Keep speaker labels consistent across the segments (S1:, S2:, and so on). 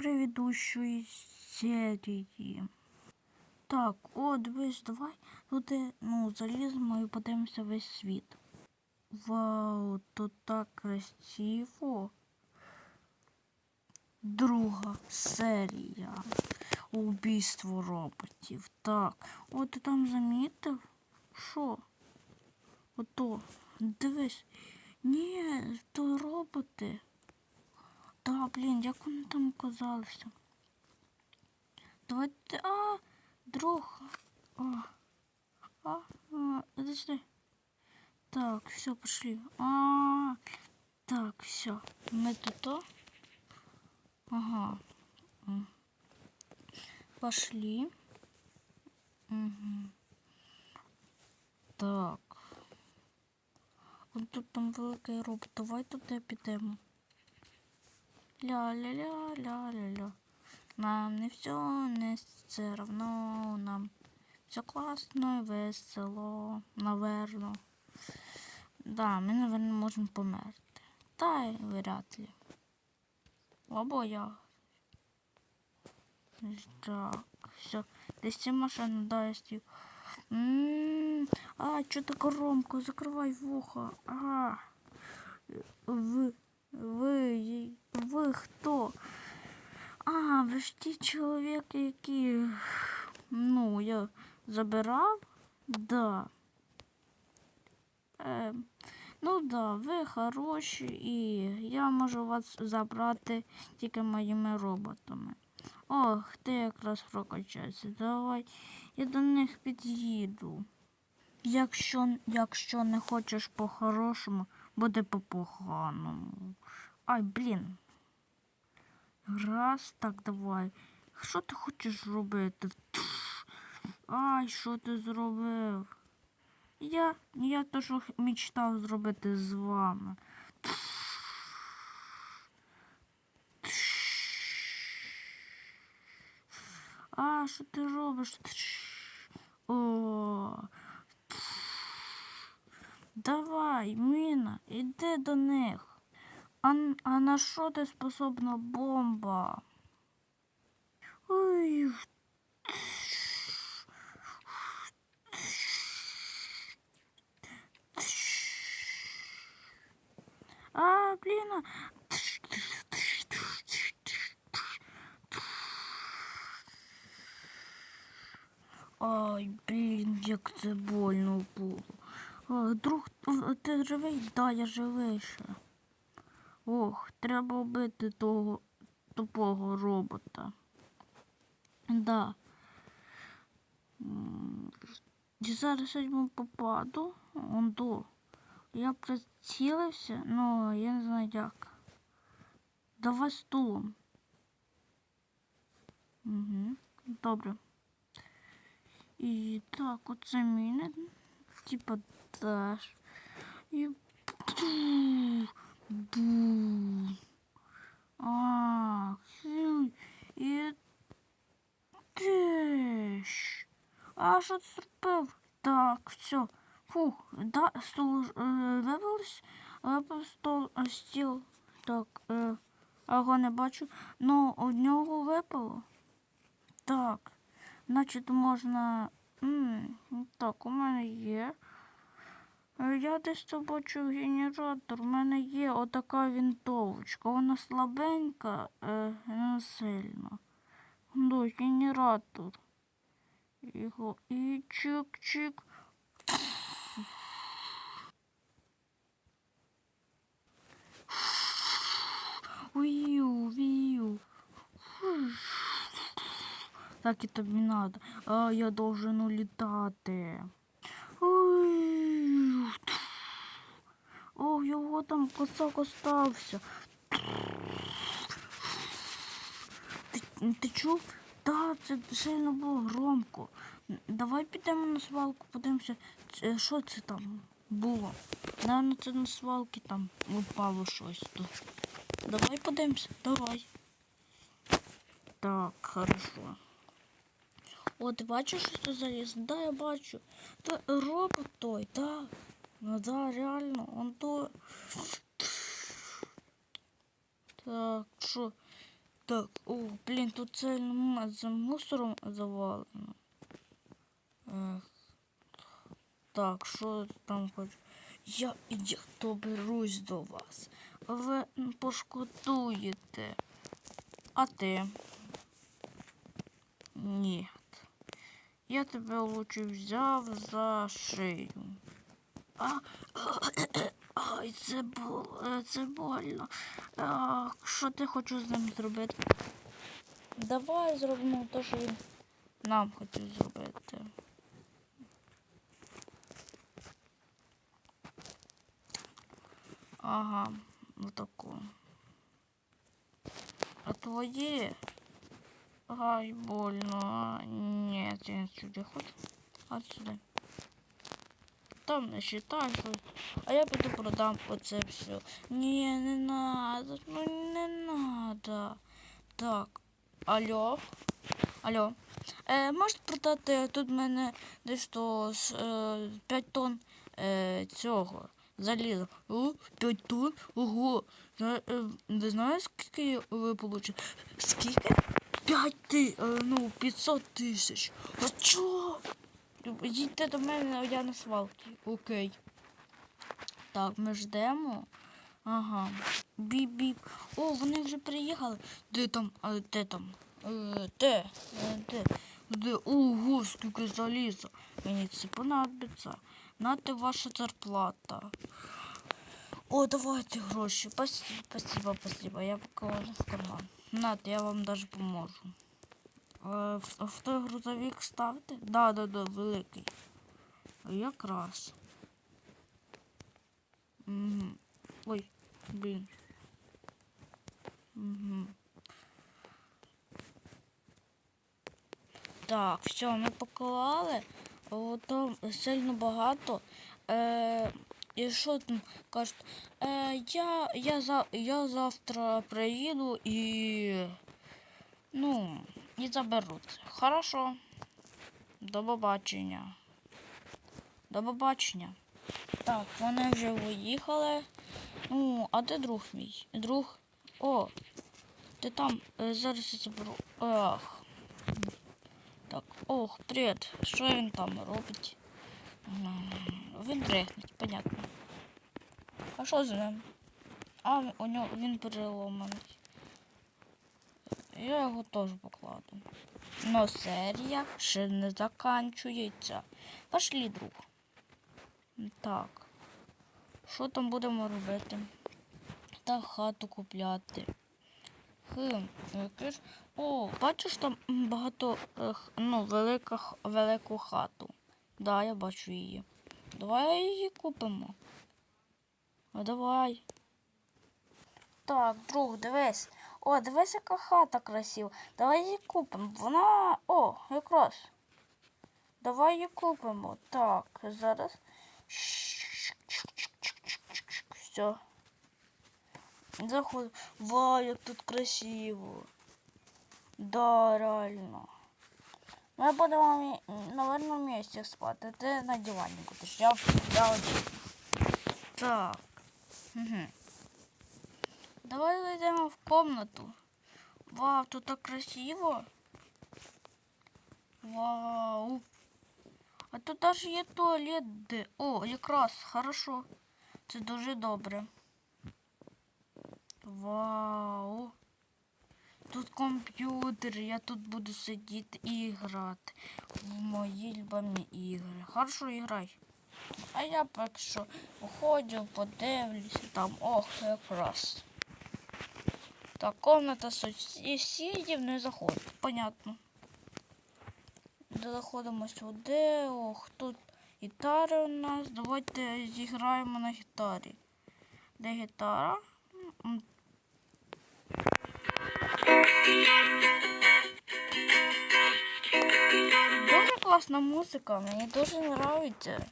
S1: предыдущої серії. Так, о, дивись, давай туди, ну, заліземо і подивимося весь світ. Вау, тут так красиво. Друга серія. Убійство роботів. Так. О, ти там замітив? Що? Ото. Дивись. Ні, то роботи. Та, блін, як вони там оказалися? Давайте. А, друг. А, а, а, сюди. Так, все, пошли. А, так, все. Мы тут. то. Ага. Пошли. Угу. Так. От тут там великий робот. Давай туди підемо. Ля-ля-ля-ля-ля-ля. Нам не все не все равно. Нам все класно і весело. Наверно. Да, ми, наверное, можемо померти. Та й вряд ли. Або я. Так, все. Десь машина, да, я стів. А, що так громко? Закривай вуха. А. Ви, ви, ви хто? А, ви ж ті чоловіки, які, ну, я забирав? Да. Е, ну да, ви хороші і я можу вас забрати тільки моїми роботами. Ох, ти якраз прокачайся. Давай я до них під'їду. Якщо, якщо не хочеш по-хорошому, буде по-поганому. Ай, блін. Раз, так, давай. Що ти хочеш робити? Ай, що ти зробив? Я, я то, мечтав зробити з вами. А, що ти робиш? О. Давай, Міна, іди до них. А, а на що ти способна бомба? Ой. А, блін. Ай, блін, як це больно було. А, друг, а, ти живий? Да, я живий ще. Ох, треба вбити того тупого робота. Да. Я зараз йому попаду. Он до. Я прицілився, ну я не знаю як. Давай стулом. Угу, добре. І так, оце міни. Типа даш. І бу. А. І теж. А що ти? Так, все. Фух, да, стол е, вивелось, випав стол, а стіл. Так, е, а його не бачу. Ну, у нього випало. Так. Значить, можна. М, так, у мене є. Е, Я десь то бачу генератор. У мене є отака вінтовочка. Вона слабенька, е, не сильно. Ну, генератор. Його і чик-чик. Вію, вію. Так і тобі надо. А я должен улітати. О, його там косак остався. Ти, ти чув? Так, це сильно було громко. Давай підемо на свалку, подивимося, що це там було. Наверно, це на свалки там упало щось тут. Давай подивимося, давай. Так, хорошо. О, ти бачиш, що це заліз? Да, я бачу. Та робот той, так. Ну да, реально, он то. Так, що? Так, о, блін, тут це м- з мусором завалено. Так, що там хоч? Я, я доберусь до вас. Ви пошкодуєте. А ти? Ні. Я тебе лучше взяв за шию. А, ай, це було, це больно. А, що ти хочеш з ним зробити? Давай зробимо те, що він нам хотів зробити. Ага, отаку. А твоє? Ай, больно. Ні, я не сюди хочу. Там не считай. А я піду продам оце все. Ні, не надо, ну не надо. Так, алло. Алло. Е, можете продати тут в мене десь то е, 5 тонн е, цього заліза. О, 5 тонн? Ого. Зна- е, Не знаю, скільки ви получите? Скільки? 5 ти, е, ну, 500 тисяч. А чого? Їдьте до мене, я на свалці. Окей. Так, ми ждемо. Ага. Біп-біп. О, вони вже приїхали. Де там? А, де там? Е, де? Е, де? Де? Ого, скільки заліза. Мені це понадобиться. Нате ваша зарплата. О, давайте гроші. Спасибо, спасибо, спасибо. Я положу в карман. Нате, я вам даже поможу. Е, в, в той грузовик ставте? Да, да, да, великий. Якраз. Угу. Ой, блін. Угу. Так, все, ми поклали. О, там сильно багато. Е, і що там кажуть? Е, я, я, за, я завтра приїду і. Ну, і заберу це. Хорошо. До побачення. До побачення. Так, вони вже виїхали. Ну, а де друг мій? Друг. О, ти там Е, зараз я заберу. Ах. Так, ох, привіт. Що він там робить? Він дрехнеть, понятно. А що з ним? А, у нього він переломаний. Я його теж покладу. Но серія ще не заканчується. Пошли, друг. Так. Що там будемо робити? Та хату купляти. Хм, яке ж. О, бачиш там багато ну, велика, велику хату. Да, я бачу її. Давай її купимо. А давай. Так, друг, дивись. О, дивись, яка хата красива. Давай її купимо. Вона. О, якраз. Давай її купимо. Так, зараз. Все. Заходимо. Вау, як тут красиво. Да, реально. Ну, я буду вам, на одному місці спати. Ти на дивані будеш. Я, один. Так. Угу. Давай зайдемо в комнату. Вау, тут так красиво. Вау. А тут даже є туалет де. О, якраз, хорошо. Це дуже добре. Вау. Тут комп'ютер, я тут буду сидіти і грати в мої любимі ігри. Хорошо грай. А я поки що походжу, подивлюся там. Ох, якраз. Так, комната сусідів не заходить. Понятно. Заходимо сюди. Ох, тут гітари у нас. Давайте зіграємо на гітарі. Де гітара? Класна музика, мені дуже подобається.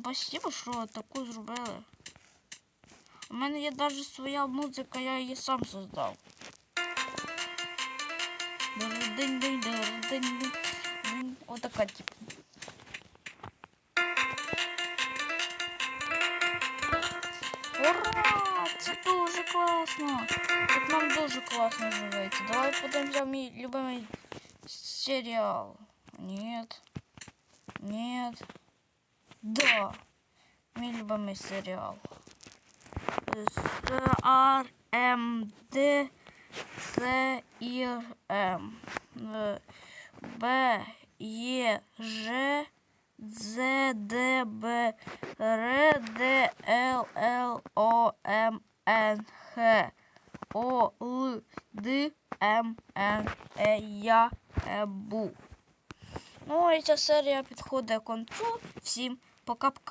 S1: Спасибо, що таку зробили. У мене є навіть своя музика, я її сам создав. Дин-дин-дин-дин-дин. Отака типу. Ура! Це дуже класно. Тут нам дуже класно живеться. Давай подивимося мій любимий серіал. Нет. Нет. Да. Мій любимий серіал. С М Д С І М Е, Б Є Ж З Д Б Р Д Л Л О М Н Х О Л Д М Н Е Я Е Бу. Ну і ця серія підходить концу. Всім пока-пока.